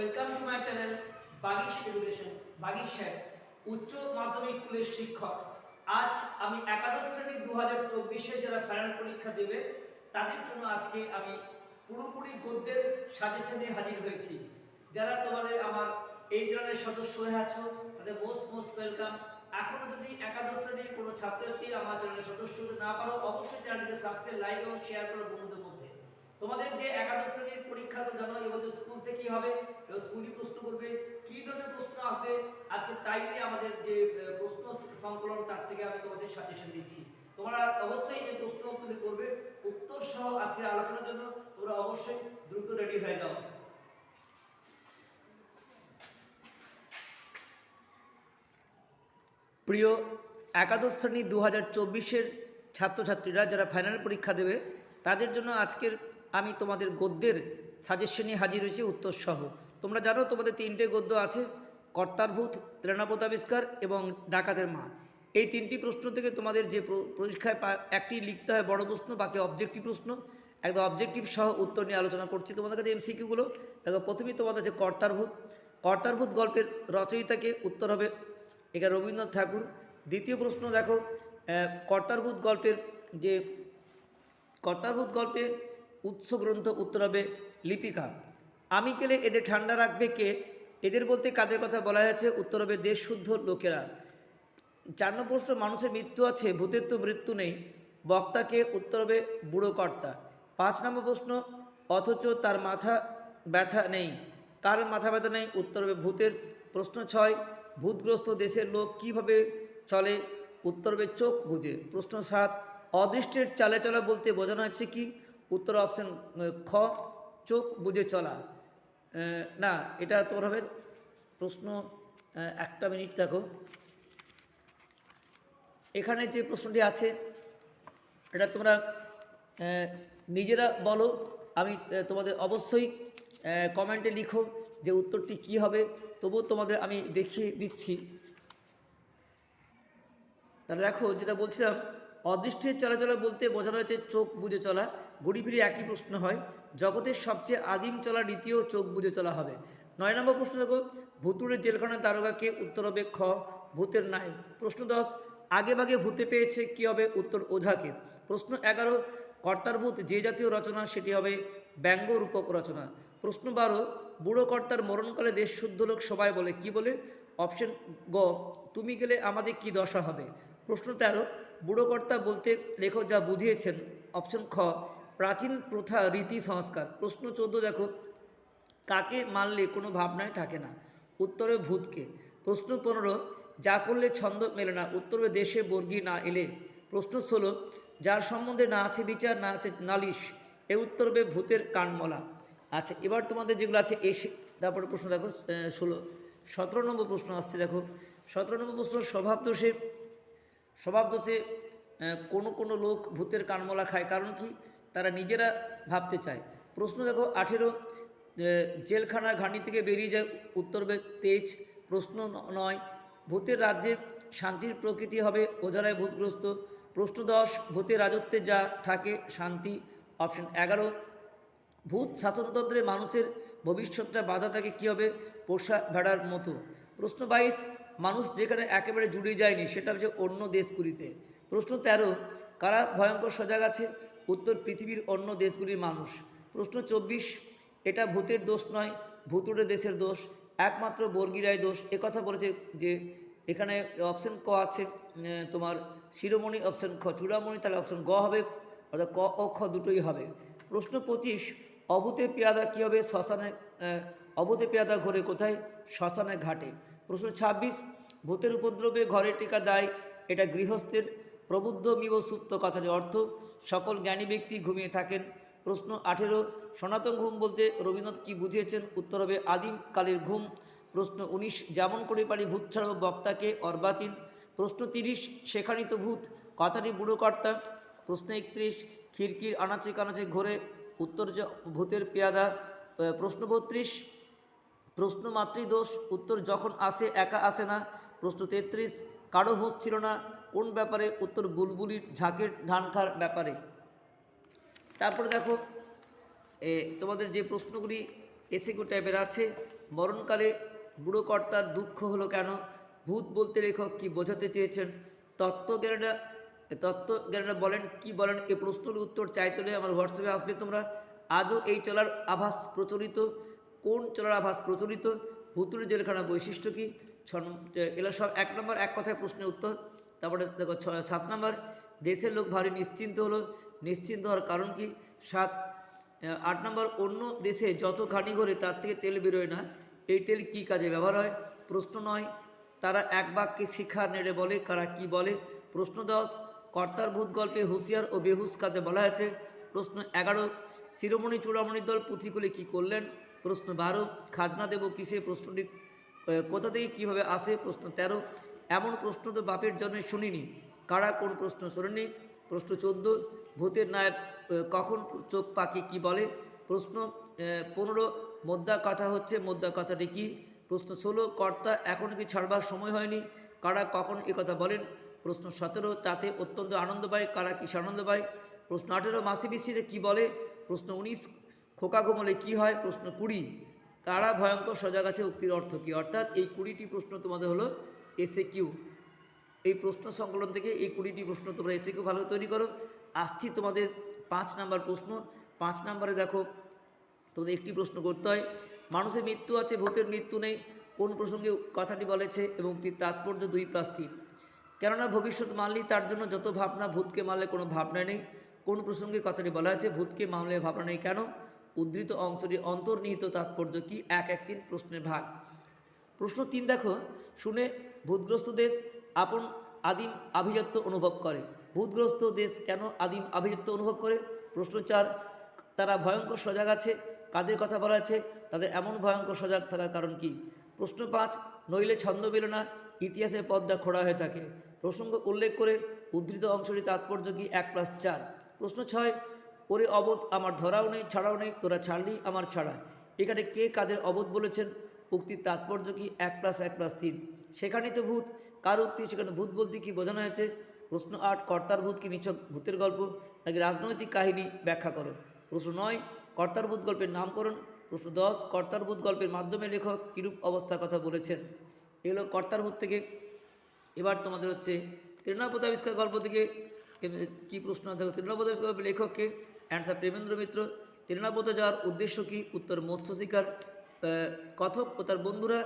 Welcome to my channel Bagish education Bagish sir উচ্চ মাধ্যমিক স্কুলের শিক্ষক। আজ আমি একাদশ শ্রেণি দু হাজার চব্বিশের যারা ফাইনাল পরীক্ষা দেবে, তাদের জন্য আজকে আমি পুরোপুরি গদ্যের সাজেশন হাজির হয়েছি। যারা তোমাদের আমার এই চ্যানেলের সদস্য হয়ে আছো, তাদের মোস্ট মোস্ট ওয়েলকাম এখনও যদি একাদশ শ্রেণির কোনো ছাত্রছাত্রী আমার চ্যানেলের সদস্য না পারো, অবশ্যই চ্যানেলটিকে সাবস্ক্রাইব লাইক এবং শেয়ার করো বন্ধুদের মধ্যে। তোমাদের যে একাদশ শ্রেণির পরীক্ষা তো জানো এবছর স্কুল থেকেই হবে। এবং স্কুলই প্রশ্ন করবে, কি ধরনের প্রশ্ন আসবে? আজকে তাই নিয়ে আমাদের যে প্রশ্ন সংকলন, তার থেকে আমি তোমাদের সাজেশন দিচ্ছি। তোমরা অবশ্যই এই প্রশ্ন উত্তর করবে। উত্তর সহ আজকের আলোচনার জন্য তোমরা অবশ্যই দ্রুত রেডি হয়ে যাও। প্রিয়, একাদশ শ্রেণি দু হাজার চব্বিশের ছাত্রছাত্রীরা যারা ফাইনাল পরীক্ষা দেবে, তাদের জন্য আজকের আমি তোমাদের গদ্যের সাজেশনে হাজির হয়েছি, উত্তরসহ। তোমরা জানো তোমাদের তিনটে গদ্য আছে, কর্তারভূত ত্রেণাপত আবিষ্কার এবং ডাকাতের মা এই তিনটি প্রশ্ন থেকে তোমাদের যে প্র- পরীক্ষায় একটি লিখতে হয় বড় প্রশ্ন, বাকি অবজেক্টিভ প্রশ্ন। একদম অবজেক্টিভ সহ উত্তর নিয়ে আলোচনা করছি তোমাদের কাছে এমসিকিউগুলো দেখো, প্রথমেই তোমাদের আছে কর্তারভূত। কর্তারভূত গল্পের রচয়িতাকে উত্তর হবে এখানে রবীন্দ্রনাথ ঠাকুর। দ্বিতীয় প্রশ্ন দেখো কর্তারভূত গল্পের যে কর্তারভূত গল্পে উৎস গ্রন্থ উত্তর হবে লিপিকা। আমি কেলে এদের ঠান্ডা রাখবে কে? এদের বলতে কাদের কথা বলা হয়েছে? উত্তর হবে দেশশুদ্ধ লোকেরা। চার নম্বর প্রশ্ন, মানুষের মৃত্যু আছে, ভূতের তো মৃত্যু নেই। বক্তাকে উত্তর হবে বুড়ো কর্তা পাঁচ নম্বর প্রশ্ন, অথচ তার মাথা ব্যথা নেই। কার মাথা ব্যথা নেই? উত্তর হবে ভূতের। প্রশ্ন ছয়, ভূতগ্রস্ত দেশের লোক কীভাবে চলে? উত্তর হবে চোখ বুঝে প্রশ্ন সাত, অদৃষ্টের চালে চলা বলতে বোঝানো হচ্ছে কি? উত্তর অপশন খ, চোখ বুঝে চলা। না, এটা তোমার হবে প্রশ্ন একটা মিনিট দেখো। এখানে যে প্রশ্নটি আছে, এটা তোমরা নিজেরা বলো। আমি তোমাদের অবশ্যই কমেন্টে লিখো যে উত্তরটি কি হবে। তবুও তোমাদের আমি দেখিয়ে দিচ্ছি। তাহলে দেখো, যেটা বলছিলাম, অদৃষ্টের চলাচলা বলতে বোঝানো হয়েছে চোখ বুঝে চলা। ঘুরি ফিরে একই প্রশ্ন হয়, জগতের সবচেয়ে আদিম চলা রীতিও চোখ বুঝে চলা হবে। নয় নম্বর প্রশ্ন দেখো ভুতুরের জেলখানার দারোগাকে উত্তর হবে খ, ভূতের নাই প্রশ্ন দশ, আগে ভাগে ভূতে পেয়েছে কি হবে উত্তর ওঝাকে? প্রশ্ন এগারো, কর্তার ভূত যে জাতীয় রচনা সেটি হবে ব্যঙ্গ রূপক রচনা। প্রশ্ন বারো, বুড়ো কর্তার মরণকালে দেশ শুদ্ধ লোক সবাই বলে, কি বলে? অপশন গ, তুমি গেলে আমাদের কি দশা হবে? প্রশ্ন তেরো, বুড়ো কর্তা বলতে লেখক যা বুঝিয়েছেন, অপশন খ প্রাচীন প্রথা, রীতি, সংস্কার। প্রশ্ন চোদ্দ, দেখো, কাকে মানলে কোনো ভাবনায় থাকে না? উত্তরে ভূতকে। প্রশ্ন পনেরো, যা করলে ছন্দ মেলে না? উত্তরে দেশে বর্গী না এলে। প্রশ্ন ষোলো, যার সম্বন্ধে না আছে বিচার, না আছে নালিশ, এ উত্তর হবে ভূতের কানমলা। আচ্ছা এবার তোমাদের যেগুলো আছে এসে তারপরে প্রশ্ন দেখো ষোলো। সতেরো নম্বর প্রশ্ন আসছে, দেখো। সতেরো নম্বর প্রশ্ন স্বভাব দোষে স্বভাব দোষে কোনো কোনো লোক ভূতের কানমলা খায়। কারণ কি? তারা নিজেরা ভাবতে চায়। প্রশ্ন দেখো, আঠেরো জেলখানার ঘানি থেকে বেরিয়ে যায় উত্তর হবে তেজ প্রশ্ন নয়, ভূতের রাজ্যে শান্তির প্রকৃতি হবে ওঝারায় ভূতগ্রস্ত। প্রশ্ন দশ, ভূতের রাজত্বে যা থাকে শান্তি। অপশন এগারো, ভূত শাসনতন্ত্রে মানুষের ভবিষ্যৎটা বাধা থাকে কী হবে? পোষা ভেড়ার মতো। প্রশ্ন বাইশ, মানুষ যেখানে একেবারে জুড়ে যায়নি, সেটা হচ্ছে অন্য দেশগুলিতে। প্রশ্ন তেরো, কারা ভয়ঙ্কর সজাগ আছে? উত্তর পৃথিবীর অন্য দেশগুলির মানুষ। প্রশ্ন চব্বিশ, এটা ভূতের দোষ নয় ভূতুড়ে দেশের দোষ। একমাত্র বর্গিরাই দোষ। একথা বলেছে যে, এখানে অপশন ক আছে তোমার শিরোমণি অপশন খ, চূড়ামণি তাহলে অপশন গ হবে, অর্থাৎ ক ও খ দুটোই হবে। প্রশ্ন পঁচিশ অভূতে পেয়াদা কী হবে? শ্মশানে অভূতে পেয়াদা ঘরে কোথায়? শ্মশানে ঘাটে। প্রশ্ন ছাব্বিশ, ভূতের উপদ্রবে ঘরে টিকা দেয়, এটা গৃহস্থের প্রবুদ্ধ মিব সুপ্ত কথার অর্থ, সকল জ্ঞানী ব্যক্তি ঘুমিয়ে থাকেন। প্রশ্ন আঠেরো, সনাতন ঘুম বলতে রবীন্দ্রনাথ কি বুঝিয়েছেন? উত্তর হবে, আদিম কালের ঘুম। প্রশ্ন উনিশ, যেমন করে পারি ভূত ছাড়াও বক্তাকে অর্বাচীন। প্রশ্ন তিরিশ, সেখানেই তো ভূত। কথাটি বুড়ো কর্তা প্রশ্ন একত্রিশ, খিড়কির আনাচে কানাচে ঘোরে। উত্তর ভূতের পেয়াদা। প্রশ্ন বত্রিশ, প্রশ্ন মাতৃদোষ। উত্তর যখন আসে, একা আসে না। প্রশ্ন তেত্রিশ, কারও হোঁশ ছিল না। কোন ব্যাপারে? উত্তর বুলবুলির ঝাঁকের ধান খার ব্যাপারে। তারপরে দেখো এ, তোমাদের যে প্রশ্নগুলি এসিকিউ টাইপের আছে মরণকালে বুড়ো কর্তার দুঃখ হলো কেন? ভূত বলতে লেখক কি বোঝাতে চেয়েছেন? তত্ত্বজ্ঞানীরা তত্ত্বজ্ঞানীরা বলেন কি বলেন? এ প্রশ্নের উত্তর চাইতে আমার হোয়াটসঅ্যাপে আসবে তোমরা। আজও এই চলার আভাস প্রচলিত। কোন চলার আভাস প্রচলিত? ভুতুরে জেলখানা বৈশিষ্ট্য কি? এগুলো সব এক নম্বর এক কথায় প্রশ্নের উত্তর। তারপরে দেখো ছ, সাত নম্বর, দেশের লোক ভারী নিশ্চিন্ত হলো। নিশ্চিন্ত হওয়ার কারণ কি? সাত আট নম্বর, অন্য দেশে যত ঘানি ঘরে তার থেকে তেল বেরোয় না। এই তেল কি কাজে ব্যবহার হয়? প্রশ্ন নয়। তারা এক বাক্যে শিখা নেড়ে বলে, কারা কি বলে? প্রশ্ন দশ, কর্তার ভূত গল্পে হুঁশিয়ার ও বেহুশ কাজে বলা হয়েছে। প্রশ্ন এগারো, শিরোমণি চূড়ামণির দল পুঁথিগুলি কী করলেন? প্রশ্ন বারো, খাজনা দেব কিসে? প্রশ্নটি কোথা থেকে কীভাবে আসে? প্রশ্ন তেরো এমন প্রশ্ন তো বাপের জন্মে শুনিনি। কারা কোন প্রশ্ন শোনেনি প্রশ্ন চোদ্দ, ভূতের নায়ক কখন চোখ পাখি কি বলে? প্রশ্ন পনেরো, মোদ্দা কথা হচ্ছে, মোদ্দা কথাটি কি? প্রশ্ন ষোলো, কর্তা এখন কি ছাড়বার সময় হয়নি? কারা কখন কথা বলেন? প্রশ্ন সতেরো, তাতে অত্যন্ত আনন্দ পায় কারা কি আনন্দ পায় প্রশ্ন আঠেরো, মাসি পিসিরে কী বলে? প্রশ্ন উনিশ, খোকা ঘুমলে কী হয়? প্রশ্ন কুড়ি, কারা ভয়ঙ্কর সজাগ আছে উক্তির অর্থ কী? অর্থাৎ এই কুড়িটি প্রশ্ন তোমাদের হলো এসে কিউ এই প্রশ্ন সংকলন থেকে এই কুড়িটি প্রশ্ন তোমরা এসে কিউ ভালো তৈরি করো। আসছি তোমাদের পাঁচ নাম্বার প্রশ্ন। পাঁচ নাম্বারে দেখো, তোমাদের একটি প্রশ্ন করতে হয়, মানুষের মৃত্যু আছে, ভূতের মৃত্যু নেই, কোন প্রসঙ্গে কথাটি বলেছে এবং তাৎপর্য দুই প্লাস তিন। কেননা ভবিষ্যৎ মানলেই তার জন্য যত ভাবনা ভূতকে মারলে কোনো ভাবনা নেই, কোন প্রসঙ্গে কথাটি বলা আছে, ভূতকে মামলে ভাবনা নেই কেন? উদ্ধৃত অংশটি অন্তর্নিহিত তাৎপর্য কি? এক এক তিন প্রশ্নের ভাগ। প্রশ্ন তিন দেখো, শুনে ভূতগ্রস্ত দেশ আপন আদিম আভিজাত্য অনুভব করে। ভূতগ্রস্ত দেশ কেন আদিম আভিজাত্য অনুভব করে? প্রশ্ন চার তারা ভয়ঙ্কর সজাগ আছে, কাদের কথা বলা আছে? তাদের এমন ভয়ঙ্কর সজাগ থাকার কারণ কি? প্রশ্ন পাঁচ, নইলে ছন্দ পেল না ইতিহাসে পদ্মা খোড়া হয়ে থাকে। প্রসঙ্গ উল্লেখ করে উদ্ধৃত অংশটি তাৎপর্য কি এক প্লাস চার? প্রশ্ন ছয়, ওরে অবোধ, আমার ধরাও নেই, ছাড়াও নেই, তোরা ছাড়লি আমার ছাড়া। এখানে কে কাদের অবোধ বলেছেন? উক্তির তাৎপর্য কি এক প্লাস এক প্লাস তিন? সেখানেই তো ভূত। কার উক্তি সেখানে ভূত বলতে কি বোঝানো হয়েছে? প্রশ্ন আট, কর্তার ভূত কি নিছক ভূতের গল্প? নাকি রাজনৈতিক কাহিনী ব্যাখ্যা করো? প্রশ্ন নয়, কর্তার ভূত গল্পের নামকরণ। প্রশ্ন দশ, কর্তার ভূত গল্পের মাধ্যমে লেখক কিরূপ অবস্থার কথা বলেছেন? এগুলো কর্তার ভূত থেকে। এবার তোমাদের হচ্ছে তৃণাপদ আবিষ্কার গল্প থেকে। কি প্রশ্ন? দেখো তৃণাপদ আবিষ্কার গল্পের লেখককে অ্যান্সার প্রেমেন্দ্র মিত্র। তৃণাপদ যাওয়ার উদ্দেশ্য কি? উত্তর মৎস্য শিকার। কথক ও তার বন্ধুরা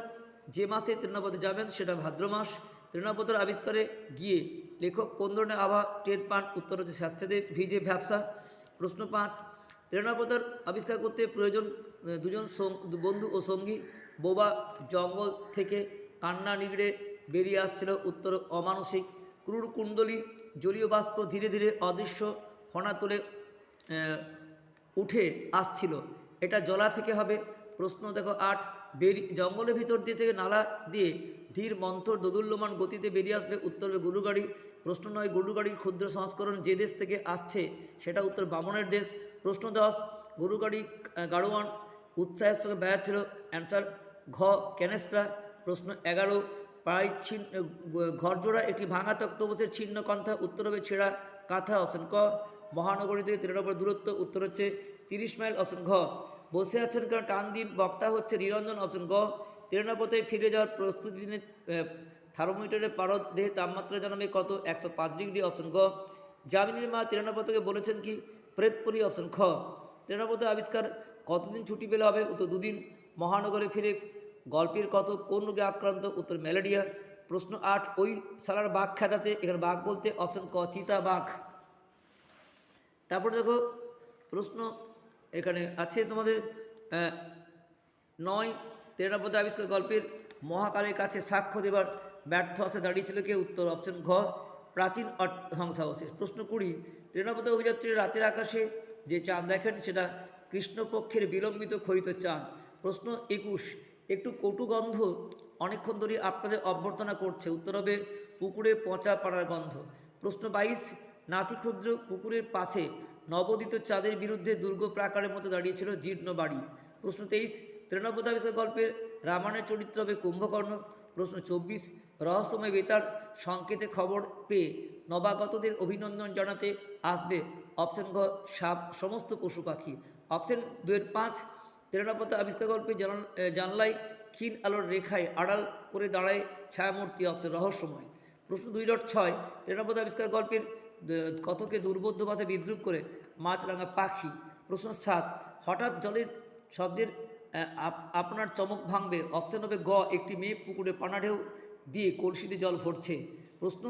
যে মাসে তৃণাপদে যাবেন সেটা ভাদ্র মাস। তৃণাপদের আবিষ্কারে গিয়ে লেখক কোন ধরনের আবহাওয়া, টের পান? উত্তর হচ্ছে স্যাঁতস্যাঁতে ভিজে ভ্যাবসা। প্রশ্ন পাঁচ, তৃণাপদার আবিষ্কার করতে প্রয়োজন দুজন বন্ধু ও সঙ্গী। বোবা জঙ্গল থেকে কান্না নিগড়ে বেরিয়ে আসছিল উত্তর অমানসিক। ক্রুর কুণ্ডলী, জলীয় বাষ্প ধীরে ধীরে অদৃশ্য ফনা তুলে উঠে আসছিল। এটা জলা থেকে হবে। প্রশ্ন দেখো আট বেরি, জঙ্গলের ভিতর দিয়ে থেকে নালা দিয়ে ধীর মন্থর দোদুল্যমান গতিতে বেরিয়ে আসবে উত্তরে গরুগাড়ি। প্রশ্ন নয়, গরুগাড়ির ক্ষুদ্র সংস্করণ যে দেশ থেকে আসছে সেটা উত্তর বামনের দেশ। প্রশ্ন দশ, গরুগাড়ি গাড়োয়ান উৎসাহের সঙ্গে বেড়াচ্ছিল। অ্যান্সার ঘ ক্যানেস্তা প্রশ্ন এগারো, প্রায় ছিন্ন ঘরজোড়া একটি ভাঙা তক্তবসের ছিন্ন কন্থা, উত্তর হবে ছেঁড়া কাঁথা, অপশন ক। মহানগরী থেকে তিরানব্বই দূরত্ব, উত্তর হচ্ছে তিরিশ মাইল, অপশন ঘ। বসে আছেন কারণ টান দিন বক্তা হচ্ছে নিরঞ্জন অপশন গ, তিরানব্বইতে ফিরে যাওয়ার প্রস্তুতি দিনে থার্মোমিটারের পারদ দেহে তাপমাত্রা জানাবে কত? একশো পাঁচ ডিগ্রি অপশন গ। জামিনীর মা তিরানব্বই থেকে বলেছেন কি? প্রেতপুরি অপশন খ। তিরানব্বই আবিষ্কার কতদিন ছুটি পেলে হবে? উত্তর দুদিন। মহানগরে ফিরে গল্পের কত? কোন রোগে আক্রান্ত? উত্তর ম্যালেরিয়া। প্রশ্ন আট, ওই সালার বাঘ খেদাতে এখানে বাঘ বলতে অপশন ক চিতা বাঘ তারপর দেখো, প্রশ্ন এখানে আছে তোমাদের নয় তেরানব্বই আবিষ্কার গল্পের মহাকালের কাছে সাক্ষ্য দেবার ব্যর্থ আসে দাঁড়িয়েছিল কে? উত্তর অপশন ঘ, প্রাচীন ধ্বংসাবশেষ। প্রশ্ন কুড়ি তেরানব্বই অভিযাত্রীর রাতের আকাশে যে চাঁদ দেখেন, সেটা কৃষ্ণপক্ষের বিলম্বিত ক্ষয়িত চাঁদ। প্রশ্ন একুশ, একটু কটু গন্ধ অনেকক্ষণ ধরে আপনাদের অভ্যর্থনা করছে। উত্তর হবে পুকুরে পচা পাড়ার গন্ধ। প্রশ্ন বাইশ নাতি ক্ষুদ্র পুকুরের পাশে নবোদিত চাঁদের বিরুদ্ধে দুর্গ প্রাকারের মতো দাঁড়িয়েছিল জীর্ণ বাড়ি। প্রশ্ন তেইশ তৃণবদ আবিষ্কার গল্পের রামায়ণের চরিত্র হবে কুম্ভকর্ণ। প্রশ্ন চব্বিশ, রহস্যময় বেতার সংকেতে খবর পেয়ে নবাগতদের অভিনন্দন জানাতে আসবে অপশন ঘ সাপ, সমস্ত পশু পাখি। অপশন দুয়ের পাঁচ, তেরানব্বই আবিষ্কার গল্পে জানলায় ক্ষীণ আলোর রেখায় আড়াল করে দাঁড়ায় ছায়ামূর্তি, অপশন রহস্যময়। প্রশ্ন দুই ডট ছয়, তেরানব্বই আবিষ্কার গল্পের কথকে দুর্বোধ্য ভাষায় বিদ্রুপ করে, মাছরাঙা পাখি, প্রশ্ন সাত, হঠাৎ জলের শব্দের আপনার চমক ভাঙবে, অপশন হবে গ, একটি মেয়ে পুকুরে পানা ঢেউ দিয়ে কলসিতে জল ভরছে। প্রশ্ন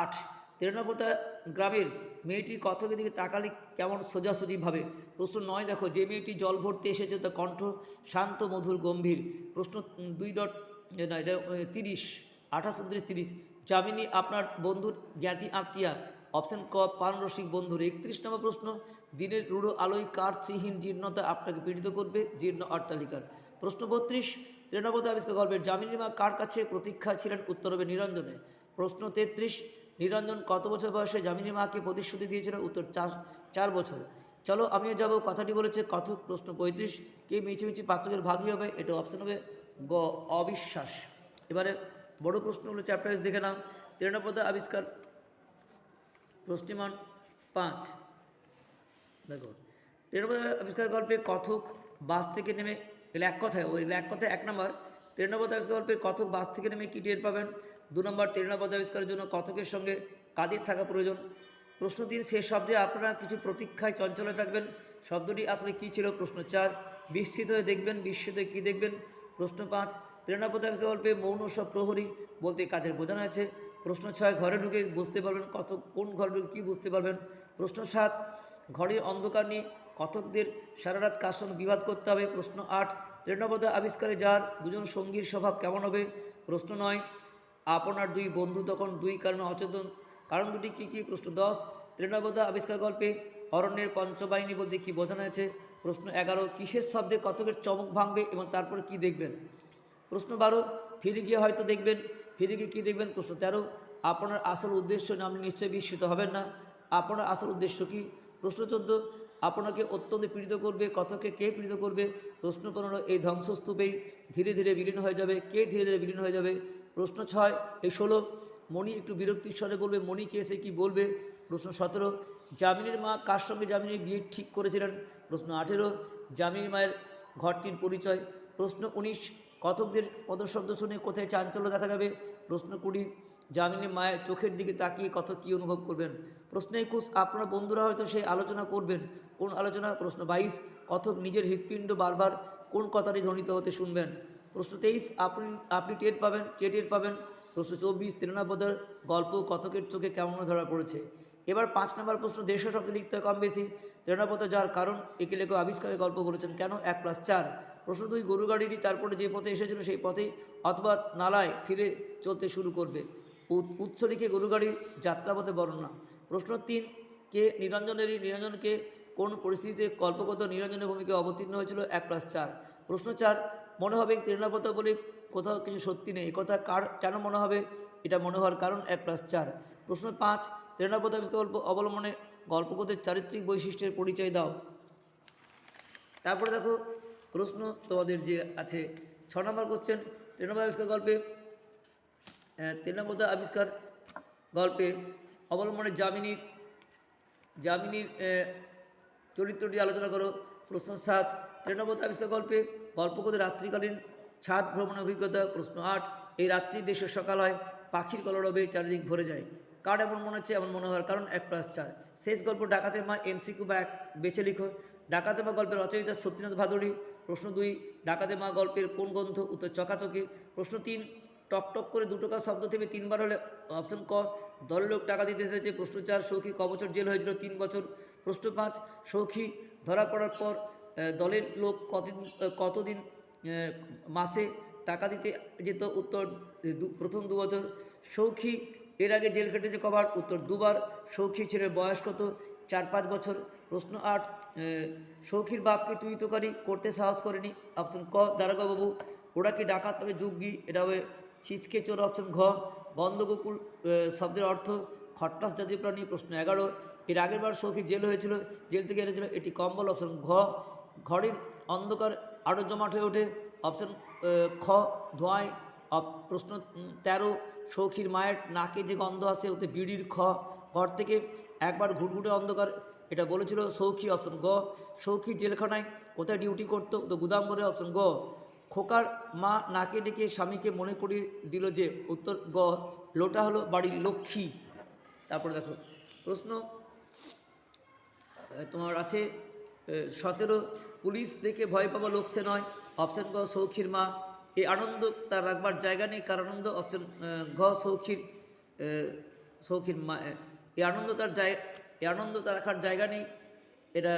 আট তেরনবতা গ্রামের মেয়েটির কথকের দিকে তাকালে কেমন সোজাসুজিভাবে প্রশ্ন নয়, দেখো, যে মেয়েটি জল ভরতে এসেছে তার কণ্ঠ শান্ত, মধুর, গম্ভীর। প্রশ্ন দুই ডট, না, এটা, তিরিশ, আঠাশ, উনত্রিশ, তিরিশ। যামিনী, আপনার বন্ধুর জ্ঞাতি আত্মীয়া অপশন ক পানরসিক বন্ধুর একত্রিশ নম্বর প্রশ্ন, দিনের রূঢ় আলোয় কার শ্রীহীন জীর্ণতা আপনাকে পীড়িত করবে? জীর্ণ অট্টালিকার। প্রশ্ন বত্রিশ তৃণবত আবিষ্কার গল্পের যামিনী মা কার কাছে প্রতীক্ষা ছিলেন? উত্তর হবে নিরঞ্জনে। প্রশ্ন তেত্রিশ, নিরঞ্জন কত বছর বয়সে যামিনী মাকে প্রতিশ্রুতি দিয়েছিল? উত্তর চার চার বছর। চলো, আমিও যাব, কথাটি বলেছে কথক। প্রশ্ন পঁয়ত্রিশ, কে মিছিমিছি পাচকের ভাগই হবে? এটা অপশন হবে গ, অবিশ্বাস। এবারে বড় প্রশ্নগুলো চ্যাপ্টার দেখে নাও। তৃণপদ আবিষ্কার প্রশ্নিমান পাঁচ। দেখো তৃণপদ আবিষ্কার গল্পে কথক বাস থেকে নেমে এগুলো এক কথায়। ওই এক কথায় এক নম্বর তৃণপদ আবিষ্কার গল্পে কথক বাস থেকে নেমে কি টের পাবেন? দু নম্বর তৃণপদ আবিষ্কারের জন্য কথকের সঙ্গে কাদের থাকা প্রয়োজন? প্রশ্ন তিন শেষ শব্দে আপনারা কিছু প্রতীক্ষায় চঞ্চলে থাকবেন। শব্দটি আসলে কী ছিল? প্রশ্ন চার, বিস্মিত হয়ে দেখবেন, বিস্মিত কী দেখবেন? প্রশ্ন পাঁচ তৃণপদ গল্পে মৌন সব প্রহরী বলতে কাদের বোঝানো আছে প্রশ্ন ছয় ঘরে ঢুকে বুঝতে পারবেন কত, কোন ঘরে ঢুকে কী বুঝতে পারবেন। প্রশ্ন সাত ঘরের অন্ধকার নিয়ে কথকদের সারা রাত কার সঙ্গে বিবাদ করতে হবে? প্রশ্ন আট, তৃণবদা আবিষ্কারে যার দুজন সঙ্গীর স্বভাব কেমন হবে? প্রশ্ন নয়, আপনার দুই বন্ধু তখন দুই কারণে অচেতন। কারণ দুটি কী কী? প্রশ্ন দশ, তৃণবদা আবিষ্কার গল্পে অরণ্যের পঞ্চবাহিনী বলতে কী বোঝানো হয়েছে? প্রশ্ন এগারো, কিসের শব্দে কথকের চমক ভাঙবে এবং তারপরে কি দেখবেন? প্রশ্ন বারো, ফিরে গিয়ে হয়তো দেখবেন ফিরে গিয়ে কী দেখবেন? প্রশ্ন তেরো, আপনার আসল উদ্দেশ্য নিয়ে আপনি নিশ্চয়ই বিস্মিত হবেন না। আপনার আসল উদ্দেশ্য কি? প্রশ্ন চোদ্দ, আপনাকে অত্যন্ত পীড়িত করবে। কতকে কে পীড়িত করবে? প্রশ্ন পনেরো, এই ধ্বংসস্তূপেই ধীরে ধীরে বিলীন হয়ে যাবে। কে ধীরে ধীরে বিলীন হয়ে যাবে? প্রশ্ন ছয়, এই ষোলো, মণি একটু বিরক্তির স্বরে বলবে, মণি, কে এসে কী বলবে? প্রশ্ন সতেরো জামিনীর মা কার সঙ্গে জামিনীর বিয়ে ঠিক করেছিলেন? প্রশ্ন আঠেরো জামিনীর মায়ের ঘরটির পরিচয়। প্রশ্ন উনিশ কথকদের পদশব্দ শুনে কোথায় চাঞ্চল্য দেখা যাবে? প্রশ্ন কুড়ি জামিনী মায়ের চোখের দিকে তাকিয়ে কত কী অনুভব করবেন? প্রশ্ন একুশ, আপনার বন্ধুরা হয়তো সেই আলোচনা করবেন। কোন আলোচনা? প্রশ্ন বাইশ, কথক নিজের হৃৎপিণ্ড বারবার কোন কথাটি ধ্বনিত হতে শুনবেন? প্রশ্ন তেইশ, আপনি আপনি টের পাবেন? কে টের পাবেন? প্রশ্ন চব্বিশ তিরুনাপদের গল্প কথকের চোখে কেমন ধরা পড়েছে? এবার পাঁচ নম্বর প্রশ্ন, দেড়শো শব্দ লিখতে হয় কম বেশি। তেরোনাপদ যার কারণ, একে লেখক আবিষ্কারের গল্প বলেছেন। কেন? এক প্লাস চার। প্রশ্ন দুই গরু গাড়িটি তারপরে যে পথে এসেছিল সেই পথেই অথবা নালায় ফিরে চলতে শুরু করবে। উৎ- উৎস লিখে গরু গাড়ির যাত্রাপথে বর্ণনা প্রশ্ন তিন, কে নিরঞ্জনেরই নিরঞ্জনকে কোন পরিস্থিতিতে কল্পগত নিরঞ্জনের ভূমিকা অবতীর্ণ হয়েছিল? এক প্লাস চার। প্রশ্ন চার, মনে হবে তৃণাপত বলে কোথাও কিছু সত্যি নেই। কথা কার, কেন মনে হবে? এটা মনে হওয়ার কারণ এক প্লাস চার। প্রশ্ন পাঁচ তৃণাপত গল্প অবলম্বনে গল্পগতের চারিত্রিক বৈশিষ্ট্যের পরিচয় দাও। তারপরে দেখো প্রশ্ন তোমাদের যে আছে, ছ নম্বর কোশ্চেন তৃণমূল আবিষ্কার গল্পে তৃণমূল আবিষ্কার গল্পে অবলম্বনে জামিনীর জামিনীর চরিত্রটি আলোচনা করো, প্রশ্ন সাত তৃণমূল আবিষ্কার গল্পে গল্পকথা রাত্রিকালীন ছাদ ভ্রমণ অভিজ্ঞতা, প্রশ্ন আট, এই রাত্রি দেশের সকাল হয়, পাখির কলরবে চারিদিক ভরে যায়। কার এমন মনে হচ্ছে? এমন মনে হওয়ার কারণ এক প্লাস চার। শেষ গল্প ডাকাতের মা এমসিকিউ বা এক বেছে লিখো। ডাকাতে মা গল্পের রচয়িতা সত্যনাথ ভাদুরী প্রশ্ন দুই ডাকাতে মা গল্পের কোন গ্রন্থ উত্তর চকাচকি? প্রশ্ন তিন, টক টক করে দুটো কাজ শব্দ থেমে তিনবার হলে অপশন ক দলের লোক টাকা দিতে এসেছে। প্রশ্ন চার, সৌখী ক বছর জেল হয়েছিল তিন বছর। প্রশ্ন পাঁচ, সৌখী ধরা পড়ার পর দলের লোক কতদিন কতদিন মাসে টাকা দিতে যেত? উত্তর প্রথম দু বছর। সৌখী এর আগে জেল কেটেছে কবার উত্তর দুবার সৌখী ছেলের বয়স কত? চার, পাঁচ বছর। প্রশ্ন আট সৌখীর বাপকে তুই তোকারি করতে সাহস করেনি। অপশন ক, দারোগাবাবু। ওরা কি ডাকাত তবে যুগি এটা হবে ছিচকে চোর, অপশন ঘ, গন্ধগোকুল শব্দের অর্থ খট্টাস জাতীয় প্রাণী, প্রশ্ন এগারো। এর আগের বার সৌখী জেল হয়েছিল, জেল থেকে এনেছিল এটি কম্বল, অপশন ঘ। ঘরের অন্ধকার আরও জমাট হয়ে ওঠে, অপশন খ, ধোঁয়ায় প্রশ্ন তেরো, সৌখীর মায়ের নাকে যে গন্ধ আসে, ওতে বিড়ির খ। ঘর থেকে একবার ঘুটঘুটে অন্ধকার, এটা বলেছিল সৌখী অপশন গ। সৌখী জেলখানায় কোথায় ডিউটি করতো, তো গুদাম করে অপশন গ। খোকার মা নাকে ডেকে স্বামীকে মনে করিয়ে দিল যে, উত্তর গ, লোটা হলো বাড়ির লক্ষ্মী। তারপরে দেখো, প্রশ্ন তোমার আছে সতেরো, পুলিশ দেখে ভয় পাওয়া লোক সে নয়। অপশন গ, সৌখীর মা এই আনন্দ তার রাখবার জায়গা নেই কার আনন্দ অপশন ঘ সৌখীর সৌখীর মা এই আনন্দ তার জায়গা এই আনন্দ তার রাখার জায়গা নেই, এটা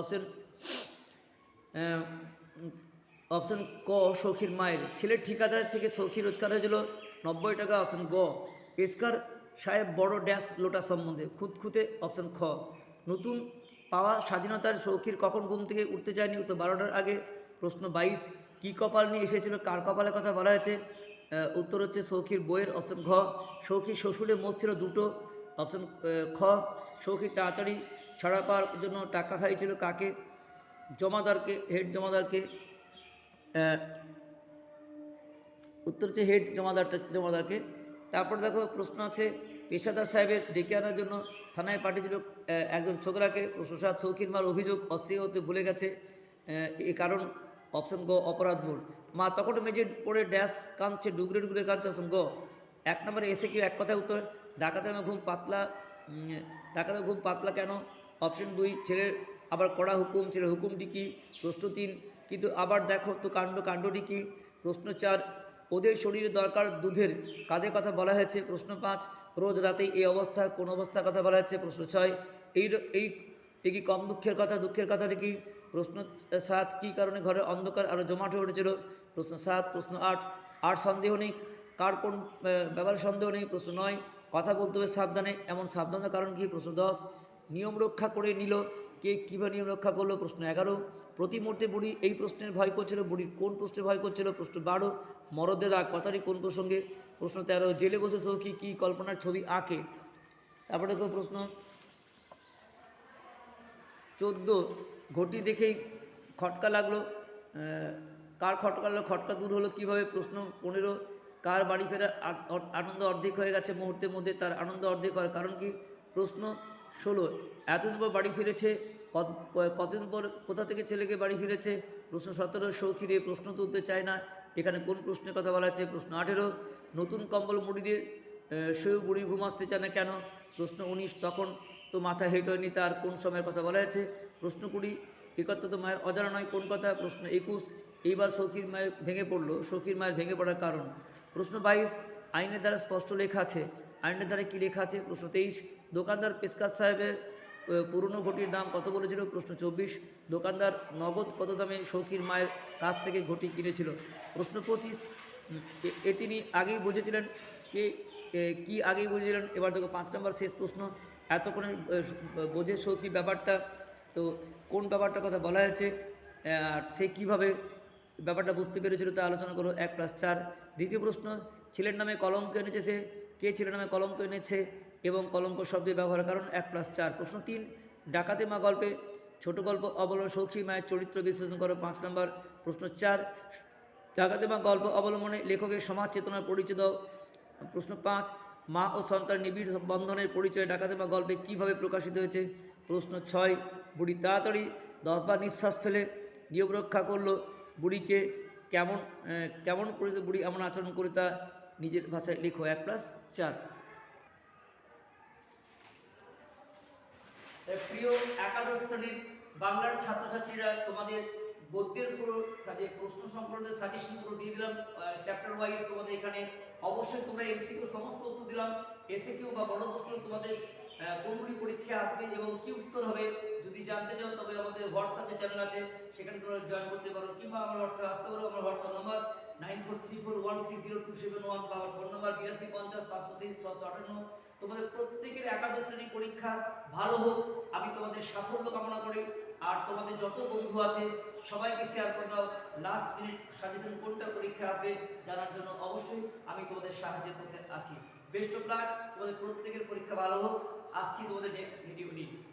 অপশন অপশন ক সৌখীর মায়ের। ছেলের ঠিকাদারের থেকে সৌখী রোজগার হয়েছিল নব্বই টাকা অপশন গ। পেশকার সাহেব বড় ড্যাশ লোটা সম্বন্ধে, খুঁতখুঁতে অপশন খ। নতুন পাওয়া স্বাধীনতার সৌখীর কখন ঘুম থেকে উঠতে চায়নি উত্তর বারোটার আগে, প্রশ্ন বাইশ। কী কপাল নিয়ে এসেছিল, কার কপালের কথা বলা হয়েছে? উত্তর হচ্ছে সৌখীর বইয়ের অপশন ঘ। সৌখীর শ্বশুরের মোষ ছিল দুটো অপশন খ। সৌখীর তাড়াতাড়ি ছাড়া পাওয়ার জন্য টাকা খাইছিল কাকে? জমাদারকে, হেড জমাদারকে। উত্তর হচ্ছে হেড জমাদারটা, জমাদারকে। তারপর দেখো প্রশ্ন আছে, পেশাদার সাহেবের ডেকে আনার জন্য থানায় পাঠিয়েছিল একজন ছোকরাকে। প্রশাসক সৌখির মার অভিযোগ অস্বীকার হতে ভুলে গেছে। এ কারণ অপশন গ, অপরাধ বোধ মা তখন মেঝে পড়ে ড্যাশ কাঁদছে, ডুগরে ডুগরে কাঁদছে অপশন গ। এক নম্বরে এসে কি এক কথায় উত্তর, ডাকাতের ঘুম পাতলা ডাকাতের ঘুম পাতলা কেন? অপশন দুই, ছেলের আবার কড়া হুকুম, ছেলের হুকুমটি কি? প্রশ্ন তিন, কিন্তু আবার দেখো তো কাণ্ড, কাণ্ডটি কি? প্রশ্ন চার, ওদের শরীরে দরকার দুধের, কাদের কথা বলা হয়েছে? প্রশ্ন পাঁচ, রোজ রাতে এই অবস্থা, কোন অবস্থার কথা বলা হয়েছে? প্রশ্ন ছয়, এই এই কি কম দুঃখের কথা, দুঃখের কথাটা কি? প্রশ্ন সাত, কী কারণে ঘরে অন্ধকার আরও জমাট হয়ে উঠেছিল? প্রশ্ন সাত, প্রশ্ন আট আর সন্দেহ নেই। কার কোন ব্যাপারে সন্দেহ নেই? প্রশ্ন নয়, কথা বলতে হবে সাবধানে। এমন সাবধানের কারণ কি? প্রশ্ন দশ, নিয়ম রক্ষা করে নিল। কে কীভাবে নিয়ম রক্ষা করল? প্রশ্ন এগারো, প্রতি মুহূর্তে বুড়ি এই প্রশ্নের ভয় করছিল? বুড়ির কোন প্রশ্নে ভয় করছিল? প্রশ্ন বারো, মরদের রাগ, কথাটি কোন প্রসঙ্গে? প্রশ্ন তেরো, জেলে বসে সৌখী কী কল্পনার ছবি আঁকে? তারপরে দেখো প্রশ্ন চোদ্দ ঘটি দেখেই খটকা লাগল কার খটকা লাগল, খটকা দূর হলো কীভাবে প্রশ্ন পনেরো, কার বাড়ি ফেরা আ- অ- আনন্দ অর্ধেক হয়ে গেছে মুহূর্তের মধ্যে, তার আনন্দ অর্ধেক হওয়ার কারণ কি? প্রশ্ন ষোলো, এতদিন পর বাড়ি ফিরেছে কতদিন পর কোথা থেকে ছেলেকে বাড়ি ফিরেছে? প্রশ্ন সতেরো সৌখিরে প্রশ্ন তুলতে চায় না, এখানে কোন প্রশ্নের কথা বলা আছে? প্রশ্ন আঠেরো, নতুন কম্বল মুড়ি দিয়ে সেও বুড়ি ঘুম আসতে চায় না কেন? প্রশ্ন উনিশ, তখন তো মাথা হেঁট হয়নি, তার কোন সময়ের কথা বলা হয়েছে প্রশ্ন কুড়ি এ কথা তো মায়ের অজানা নয় কোন কথা, প্রশ্ন একুশ, এইবার সখীর মায়ের ভেঙে পড়ল, সখীর মায়ের ভেঙে পড়ার কারণ। প্রশ্ন বাইশ, আইনের দ্বারা স্পষ্ট লেখা আছে। আইনের দ্বারা কী লেখা আছে? প্রশ্ন তেইশ, দোকানদার পেশকার সাহেবের পুরনো ঘটির দাম কত বলেছিল? প্রশ্ন চব্বিশ, দোকানদার নগদ কত দামে সখীর মায়ের কাছ থেকে ঘটি কিনেছিল? প্রশ্ন পঁচিশ এ- তিনি আগেই বুঝেছিলেন কে কি আগেই বুঝেছিলেন? এবার দেখো পাঁচ নম্বর শেষ প্রশ্ন। এতক্ষণে বোঝে সখী ব্যাপারটা। তো কোন ব্যাপারটার কথা বলা হয়েছে? আর সে কীভাবে ব্যাপারটা বুঝতে পেরেছিল তা আলোচনা করো, এক প্লাস চার। দ্বিতীয় প্রশ্ন, ছেলের নামে কলঙ্ক এনেছে সে? কে ছেলের নামে কলঙ্ক এনেছে এবং কলঙ্ক শব্দের ব্যবহার কারণ? এক প্লাস চার। প্রশ্ন তিন, ডাকাতে মা গল্পে ছোট গল্প অবলম্বন, সৌখী মায়ের চরিত্র বিশ্লেষণ করো, পাঁচ নম্বর প্রশ্ন চার, ডাকাতে মা গল্প অবলম্বনে লেখকের সমাজ চেতনার পরিচয় দাও প্রশ্ন পাঁচ, মা ও সন্তান নিবিড় বন্ধনের পরিচয় ডাকাতে মা গল্পে কীভাবে প্রকাশিত হয়েছে? প্রশ্ন ছয় বুড়ি তাড়াতাড়ি দশবার নিঃশ্বাস ফেলে নিয়ম রক্ষা করল। বুড়িকে কেমন কেমন করে বুড়ি এমন আচরণ করে তা নিজের ভাষায় লেখো। এক প্লাস চার। প্রিয় একাদশ শ্রেণির বাংলার ছাত্রছাত্রীরা, তোমাদের গদ্যের পুরো সাজে, প্রশ্ন সংক্রান্ত সাজেশন পুরো দিয়ে দিলাম। চ্যাপ্টার ওয়াইজ তোমাদের এখানে অবশ্যই তোমরা এমসিকিউ সমস্ত উত্তর দিলাম। এসে কিউ বা বড় প্রশ্ন তোমাদের কোনগুলি পরীক্ষা আসবে এবং কি উত্তর হবে যদি জানতে চাও, তবে আমাদের হোয়াটসঅ্যাপে চ্যানেল আছে। সেখানে তোমরা জয়েন করতে পারো। কিংবা আমার হোয়াটসঅ্যাপ, আসতে পারো আমার WhatsApp number nine four three four one six zero two seven one বা আমার ফোন নাম্বার বিরাশি পঞ্চাশ পাঁচশো তেইশ ছশো আটান্ন তোমাদের প্রত্যেকের একাদশ শ্রেণি পরীক্ষা ভালো হোক, আমি তোমাদের সাফল্য কামনা করি। আর তোমাদের যত বন্ধু আছে, সবাইকে শেয়ার করে দাও। লাস্ট মিনিট সাজেশন কোনটা পরীক্ষা আসবে জানার জন্য অবশ্যই আমি তোমাদের সাহায্যের পথে আছি। বেস্ট অফ লাক তোমাদের প্রত্যেকের পরীক্ষা ভালো হোক। আসছি তোমাদের নেক্সট ভিডিও নিয়ে